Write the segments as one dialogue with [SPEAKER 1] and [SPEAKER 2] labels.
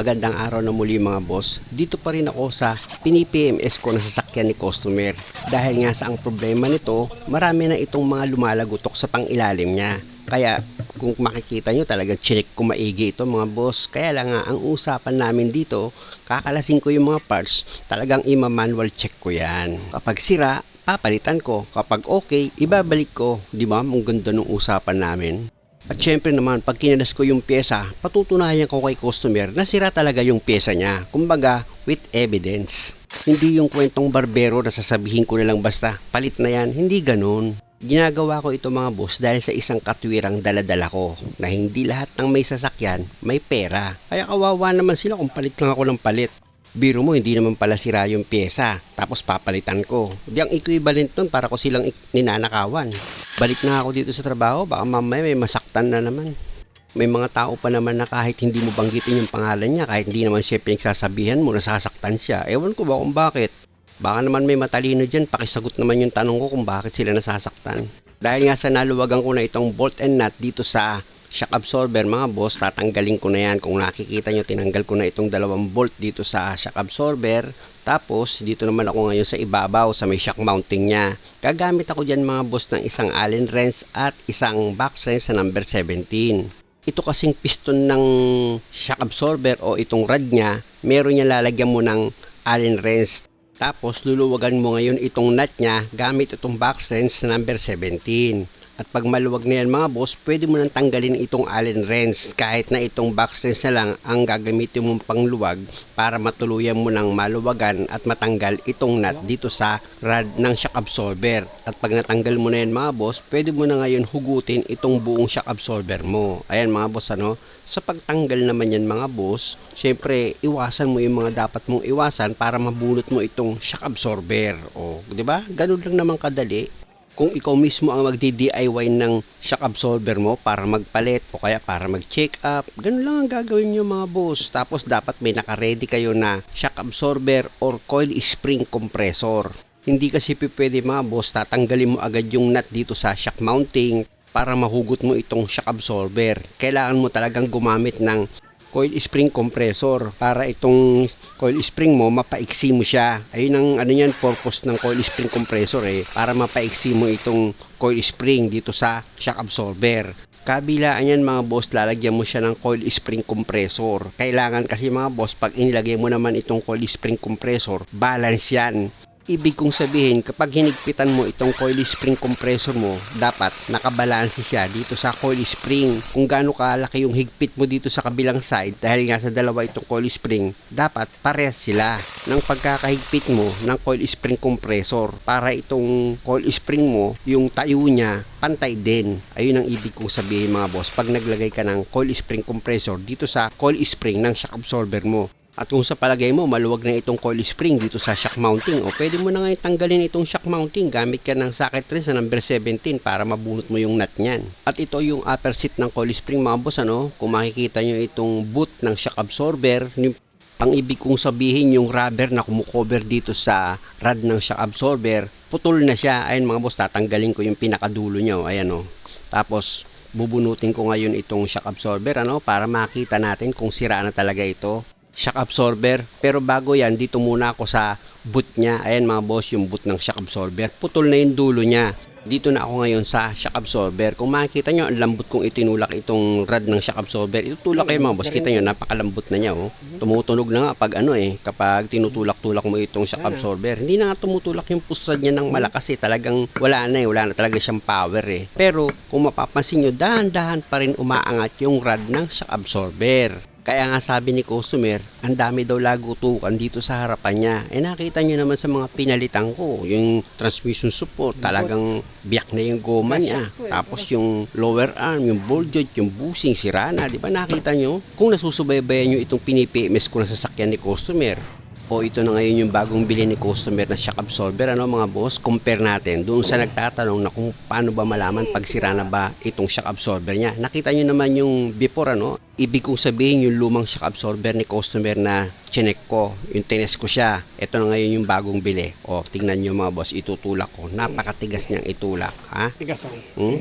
[SPEAKER 1] Magandang araw na muli mga boss. Dito pa rin ako sa pini-PMS ko na sasakyan ni customer. Dahil nga sa ang problema nito, marami na itong mga lumalagutok sa pangilalim niya. Kaya kung makikita nyo talagang chinik ko maigi ito mga boss. Kaya lang nga ang usapan namin dito, kakalasin ko yung mga parts, talagang ima-manual check ko yan. Kapag sira, papalitan ko. Kapag okay, ibabalik ko. Di ba? Ang ganda ng usapan namin. At syempre naman, pag kinalas ko yung pyesa, patutunayan ko kay customer na sira talaga yung pyesa niya. Kumbaga, with evidence. Hindi yung kwentong barbero na sasabihin ko na lang basta, palit na yan. Hindi ganun. Ginagawa ko ito mga boss dahil sa isang katwirang daladala ko na hindi lahat ng may sasakyan may pera. Kaya kawawa naman sila kung palit lang ako ng palit. Biro mo, hindi naman pala sira yung pyesa. Tapos papalitan ko. Di ang equivalent nun para ko silang ninanakawan. Balik na ako dito sa trabaho, baka mamaya may masaktan na naman. May mga tao pa naman na kahit hindi mo banggitin yung pangalan niya, kahit hindi naman siya pinagsasabihan mo, nasasaktan siya. Ewan ko ba kung bakit. Baka naman may matalino dyan, pakisagot naman yung tanong ko kung bakit sila nasasaktan. Dahil nga sa naluwagan ko na itong bolt and nut dito sa shock absorber mga boss, tatanggalin ko na yan. Kung nakikita nyo, tinanggal ko na itong dalawang bolt dito sa shock absorber. Tapos, dito naman ako ngayon sa ibabaw sa may shock mounting niya. Gagamit ako dyan mga boss ng isang allen wrench at isang box wrench sa number 17 ito kasing piston ng shock absorber o itong rod niya, meron niya lalagyan mo ng allen wrench. Tapos luluwagan mo ngayon itong nut niya gamit itong box wrench na number 17. At pag maluwag na yan mga boss, pwede mo nang tanggalin itong allen wrench kahit na itong box wrench na lang ang gagamitin mong pangluwag para matuluyan mo ng maluwagan at matanggal itong nut dito sa rod ng shock absorber. At pag natanggal mo na yan mga boss, pwede mo na ngayon hugutin itong buong shock absorber mo. Ayan mga boss ano, sa pagtanggal naman yan mga boss, syempre iwasan mo yung mga dapat mong iwasan para mabulot mo itong shock absorber. O, di ba? Ganun lang naman kadali kung ikaw mismo ang magdi-DIY ng shock absorber mo para magpalit o kaya para mag-check up, ganun lang ang gagawin nyo mga boss. Tapos dapat may nakaredy kayo na shock absorber or coil spring compressor. Hindi kasi pwede mga boss, tatanggalin mo agad yung nut dito sa shock mounting para mahugot mo itong shock absorber. Kailangan mo talagang gumamit ng coil spring compressor. Para itong coil spring mo mapaiksi mo siya. Ayun ang ano yan purpose ng coil spring compressor eh. Para mapaiksi mo itong coil spring dito sa shock absorber. Kabilaan yan mga boss lalagyan mo siya ng coil spring compressor. Kailangan kasi mga boss pag inilagay mo naman itong coil spring compressor balance yan ibig kong sabihin kapag hinigpitan mo itong coil spring compressor mo dapat nakabalanse siya dito sa coil spring. Kung gaano kalaki yung higpit mo dito sa kabilang side dahil nga sa dalawa itong coil spring dapat parehas sila ng pagkakahigpit mo ng coil spring compressor. Para itong coil spring mo yung tayo niya pantay din. Ayun ang ibig kong sabihin mga boss pag naglagay ka ng coil spring compressor dito sa coil spring ng shock absorber mo at kung sa palagay mo maluwag na itong coil spring dito sa shock mounting o pwede mo na ngayon tanggalin itong shock mounting gamit ka ng socket rin sa number 17 para mabunot mo yung nut niyan. At ito yung upper seat ng coil spring mga boss ano, kung makikita nyo itong boot ng shock absorber, yung ang ibig kong sabihin yung rubber na kumukover dito sa rod ng shock absorber, putol na siya. Ayun mga boss, tatanggalin ko yung pinakadulo niya. Ayan o. Tapos, bubunutin ko ngayon itong shock absorber ano, para makita natin kung sira na talaga ito shock absorber. Pero bago yan, dito muna ako sa boot niya. Ayan mga boss, yung boot ng shock absorber. Putol na yung dulo niya. Dito na ako ngayon sa shock absorber. Kung makikita nyo, ang lambot kong itinulak itong rod ng shock absorber. Itutulak kayo mga boss. Kita nyo, napakalambot na niya. Oh. Tumutunog na nga pag ano eh, kapag tinutulak-tulak mo itong shock absorber. Hindi na nga tumutulak yung pusad niya ng malakas eh. Talagang wala na eh. Wala na talaga siyang power eh. Pero kung mapapansin nyo, dahan-dahan pa rin umaangat yung rod ng shock absorber. Kaya nga sabi ni customer, ang dami daw lagutukan dito sa harapan niya. Eh nakita niyo naman sa mga pinalitan ko, yung transmission support, talagang biyak na yung goma niya. Tapos yung lower arm, yung ball joint, yung bushing, sira na. Di ba nakita niyo? Kung nasusubaybayan niyo itong pini-PMS ko na sasakyan ni customer, o ito na ngayon yung bagong bili ni customer na shock absorber. Ano mga boss? Compare natin doon sa nagtatanong na kung paano ba malaman pag sira na ba itong shock absorber niya. Nakita nyo naman yung before ano? Ibig kong sabihin yung lumang shock absorber ni customer na chinek ko yung tines ko siya. Ito na ngayon yung bagong bili. O tingnan nyo mga boss itutulak ko. Napakatigas niyang itulak ha?
[SPEAKER 2] Tigas ang.
[SPEAKER 1] hmm?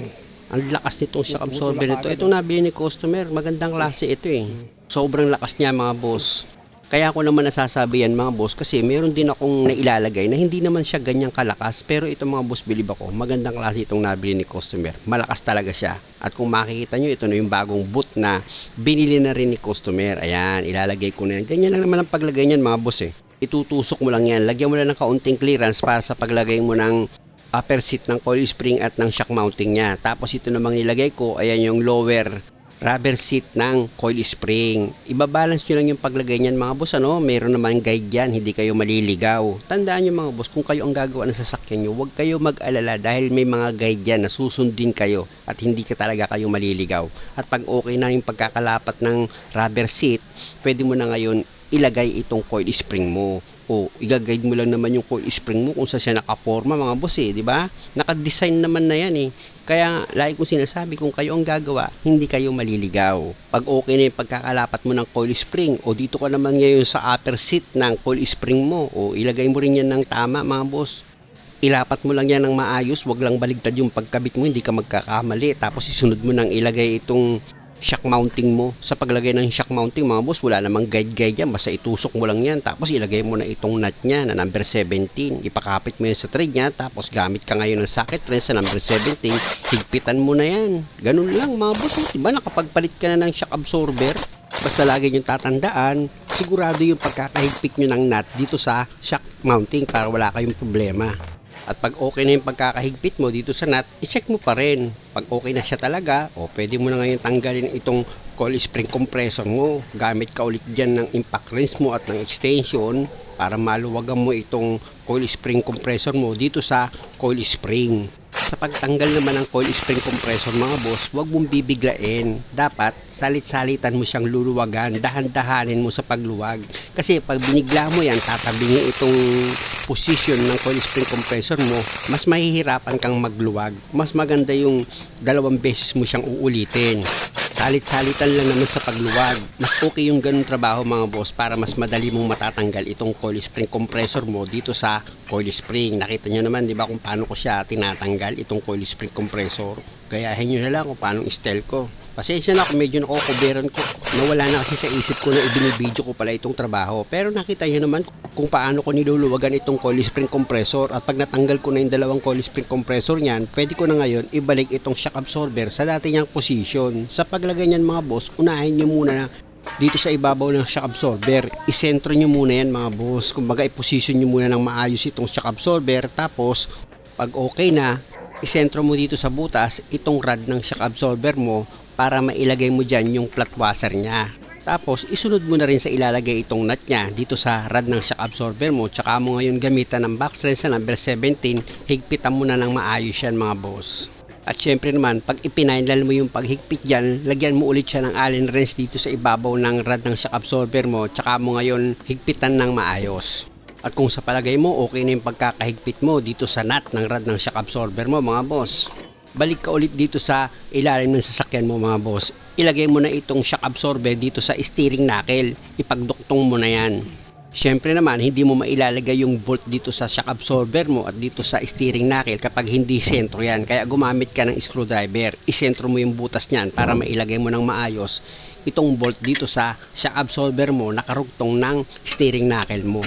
[SPEAKER 1] ang lakas nitong shock absorber nito. ito nabili ni customer. Magandang klase ito eh. Sobrang lakas niya mga boss. Kaya ako naman nasasabi yan mga boss kasi meron din akong nailalagay na hindi naman siya ganyang kalakas pero ito mga boss bilib ako magandang klase itong nabili ni customer. Malakas talaga siya. At kung makikita nyo ito na yung bagong boot na binili na rin ni customer. Ayan ilalagay ko na yan. Ganyan lang naman ang paglagay niyan mga boss eh. Itutusok mo lang yan. Lagyan mo lang ng kaunting clearance para sa paglagay mo ng upper seat ng coil spring at ng shock mounting niya. Tapos ito namang nilagay ko ayan yung lower rubber seat ng coil spring. Ibabalance nyo lang yung paglagay niyan mga boss ano, meron naman guide yan, hindi kayo maliligaw. Tandaan nyo mga boss, kung kayo ang gagawa ng sasakyan nyo, huwag kayo mag-alala dahil may mga guide yan na susundin kayo at hindi ka talaga kayo maliligaw. At pag okay na yung pagkakalapat ng rubber seat, pwede mo na ngayon ilagay itong coil spring mo o igaguide mo lang naman yung coil spring mo kung saan siya nakaporma mga boss eh, di ba? Naka-design naman na yan eh. Kaya lagi kong sinasabi kung kayo ang gagawa, hindi kayo maliligaw. Pag okay na yung pagkakalapat mo ng coil spring o dito ka naman ngayon sa upper seat ng coil spring mo o ilagay mo rin yan ng tama mga boss. Ilapat mo lang yan ng maayos, wag lang baligtad yung pagkabit mo, hindi ka magkakamali. Tapos isunod mo nang ilagay itong shock mounting mo. Sa paglagay ng shock mounting mga boss, wala namang guide-guide yan. Basta itusok mo lang yan. Tapos ilagay mo na itong nut niya na number 17. Ipakapit mo yan sa thread niya. Tapos gamit ka ngayon ng socket thread sa number 17. Higpitan mo na yan. Ganun lang mga boss. Diba nakapagpalit ka na ng shock absorber? Basta lagi nyo tatandaan, sigurado yung pagkakahigpit nyo ng nut dito sa shock mounting para wala kayong problema. At pag okay na yung pagkakahigpit mo dito sa nut, i-check mo pa rin. Pag okay na siya talaga, o pwede mo na ngayon tanggalin itong coil spring compressor mo. Gamit ka ulit dyan ng impact wrench mo at ng extension para maluwagan mo itong coil spring compressor mo dito sa coil spring. Sa pagtanggal naman ng coil spring compressor mga boss, huwag mong bibiglain. Dapat salit-salitan mo siyang luluwagan, dahan-dahanin mo sa pagluwag. Kasi pag binigla mo yan, tatabingin itong position ng coil spring compressor mo, mas mahihirapan kang magluwag. Mas maganda yung dalawang beses mo siyang uulitin. Salit-salitan lang naman sa pagluwag. Mas okay yung ganun trabaho mga boss para mas madali mong matatanggal itong coil spring compressor mo dito sa coil spring. Nakita nyo naman di ba kung paano ko siya tinatanggal itong coil spring compressor. Gayahin nyo na lang kung paano style ko. Pasensya na kung medyo nakukuberan ko. Nawala na kasi sa isip ko na ibinibideo ko pala itong trabaho. Pero nakita nyo naman kung paano ko niluluwagan itong coil spring compressor at pag natanggal ko na yung dalawang coil spring compressor niyan, pwede ko na ngayon ibalik itong shock absorber sa dati niyang position. Sa paglagay niyan mga boss, unahin nyo muna na dito sa ibabaw ng shock absorber, isentro nyo muna yan mga boss. Kumbaga i-position nyo muna ng maayos itong shock absorber tapos pag okay na, isentro mo dito sa butas itong rod ng shock absorber mo para mailagay mo dyan yung flat washer niya. Tapos, isunod mo na rin sa ilalagay itong nut niya dito sa rod ng shock absorber mo. Tsaka mo ngayon gamitan ng box wrench sa number 17, higpitan mo na ng maayos yan mga boss. At syempre naman, pag ipinainal mo yung paghigpit dyan, lagyan mo ulit siya ng allen wrench dito sa ibabaw ng rod ng shock absorber mo. Tsaka mo ngayon higpitan ng maayos. At kung sa palagay mo, okay na yung pagkakahigpit mo dito sa nut ng rod ng shock absorber mo mga boss balik ka ulit dito sa ilalim ng sasakyan mo mga boss. Ilagay mo na itong shock absorber dito sa steering knuckle. Ipagduktong mo na yan. Siyempre naman, hindi mo mailalagay yung bolt dito sa shock absorber mo at dito sa steering knuckle kapag hindi sentro yan. Kaya gumamit ka ng screwdriver. Isentro mo yung butas niyan para mailagay mo ng maayos itong bolt dito sa shock absorber mo nakarugtong ng steering knuckle mo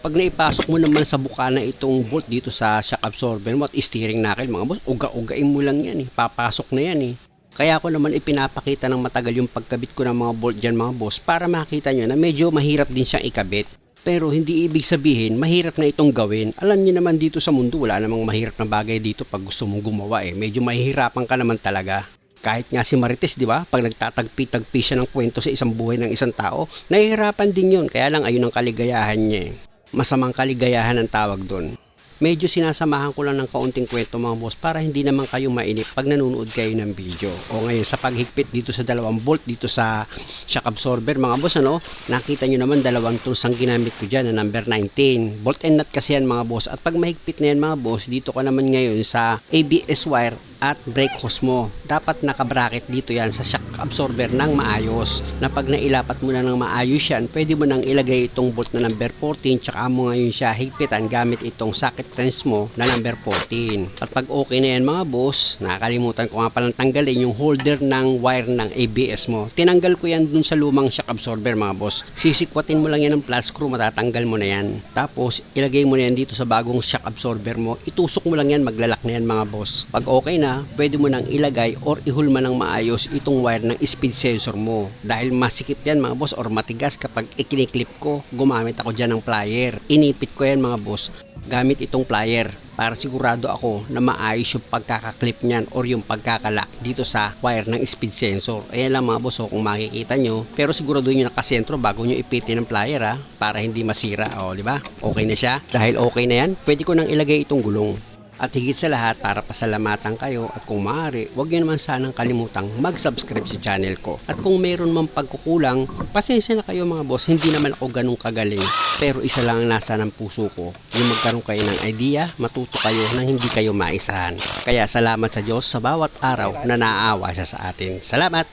[SPEAKER 1] pag naipasok mo naman sa bukana itong bolt dito sa shock absorber mo at steering knuckle mga boss, uga-ugain mo lang yan eh. Papasok na yan eh. Kaya ako naman ipinapakita ng matagal yung pagkabit ko ng mga bolt dyan mga boss para makita nyo na medyo mahirap din siyang ikabit. Pero hindi ibig sabihin mahirap na itong gawin. Alam niyo naman dito sa mundo wala namang mahirap na bagay dito pag gusto mong gumawa eh. Medyo mahihirapan ka naman talaga. Kahit nga si Marites, di ba? Pag nagtatagpi-tagpi siya ng kwento sa isang buhay ng isang tao, nahihirapan din yun. Kaya lang ayun ang kaligayahan niya eh masamang kaligayahan ang tawag doon. Medyo sinasamahan ko lang ng kaunting kwento mga boss para hindi naman kayo mainip pag nanonood kayo ng video. O ngayon sa paghigpit dito sa dalawang bolt dito sa shock absorber mga boss ano, nakita nyo naman dalawang tools ang ginamit ko dyan na number 19. Bolt and nut kasi yan mga boss at pag mahigpit na yan mga boss dito ka naman ngayon sa ABS wire at brake hose mo. Dapat nakabracket dito yan sa shock absorber ng maayos. Na pag nailapat mo na ng maayos yan, pwede mo nang ilagay itong bolt na number 14 tsaka mo ngayon siya higpitan gamit itong socket wrench mo na number 14. At pag okay na yan mga boss, nakakalimutan ko nga palang tanggalin yung holder ng wire ng ABS mo. Tinanggal ko yan dun sa lumang shock absorber mga boss. Sisikwatin mo lang yan ng plus screw, matatanggal mo na yan. Tapos, ilagay mo na yan dito sa bagong shock absorber mo. Itusok mo lang yan, maglalak na yan mga boss. Pag okay na, pwede mo nang ilagay or ihulma ng maayos itong wire ng speed sensor mo. Dahil masikip yan mga boss or matigas kapag ikiniklip ko, gumamit ako dyan ng plier. Inipit ko yan mga boss gamit itong plier para sigurado ako na maayos yung pagkakaklip niyan or yung pagkakalak dito sa wire ng speed sensor. Ayan lang mga boss oh, kung makikita nyo. Pero sigurado nyo nakasentro bago nyo ipitin ng plier ha, para hindi masira. O, di ba? Okay na siya. Dahil okay na yan, pwede ko nang ilagay itong gulong. At higit sa lahat, para pasalamatan kayo at kung maaari, huwag nyo naman sanang kalimutang mag-subscribe sa channel ko. At kung mayroon man pagkukulang, pasensya na kayo mga boss, hindi naman ako ganun kagaling. Pero isa lang ang nasa ng puso ko, yung magkaroon kayo ng idea, matuto kayo nang hindi kayo maisahan. Kaya salamat sa Diyos sa bawat araw na naaawa sa atin. Salamat!